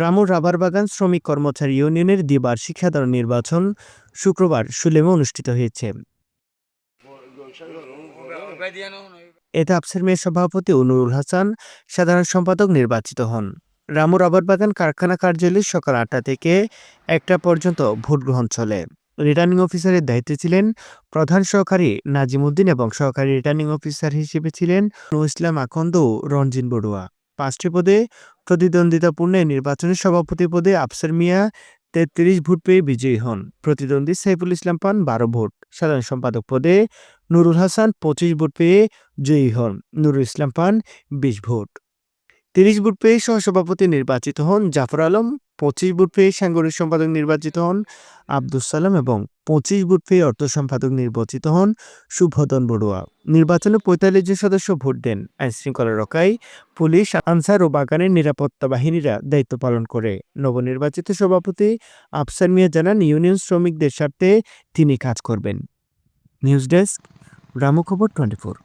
রামুর রাবার বাগান শ্রমিক কর্মচারী ইউনিয়নের দ্বিবার্ষিক সাধারণ নির্বাচন শুক্রবার সুলেমে অনুষ্ঠিত হয়েছে। এতে আফসের মেয়ের সভাপতি অনুরুল হাসান সাধারণ সম্পাদক নির্বাচিত হন। রামু রাবার বাগান কারখানা কার্যালয়ে সকাল আটটা থেকে একটা পর্যন্ত ভোট গ্রহণ চলে। রিটার্নিং অফিসারের দায়িত্বে ছিলেন প্রধান সহকারী নাজিমুদ্দিন এবং সহকারী রিটার্নিং অফিসার হিসেবে ছিলেন নু ইসলাম আকন্দ ও রঞ্জিন বড়ুয়া। পাঁচটি পদে প্রতিদ্বন্দ্বিতাপূর্ণ এই নির্বাচনে সভাপতি পদে আফসার মিয়া তেত্রিশ ভোট পেয়ে বিজয়ী হন। প্রতিদ্বন্দ্বী সাইফুল ইসলাম পান বারো ভোট। সাধারণ সম্পাদক পদে নুরুল হাসান পঁচিশ ভোট পেয়ে জয়ী হন। নুরুল ইসলাম পান বিশ ভোট। তিরিশ ভোট পেয়ে সহসভাপতি নির্বাচিত হন জাফর আলম পঁচিশ ভোট পেয়ে সাংগঠনিক সম্পাদক নির্বাচিত হন আব্দুল সালাম এবং পঁচিশ ভোট পেয়ে অর্থ সম্পাদক নির্বাচিত হন শুভদন বড়ুয়া। নির্বাচনে পঁয়তাল্লিশ জন সদস্য ভোট দেন। আইন শৃঙ্খলা রক্ষায় পুলিশ, আনসার ও বাগানের নিরাপত্তা বাহিনীরা দায়িত্ব পালন করে। নবনির্বাচিত সভাপতি আফসার মিয়া জানান, ইউনিয়ন শ্রমিকদের স্বার্থে তিনি কাজ করবেন। নিউজ ডেস্ক, রামু খবর টোয়েন্টি ফোর।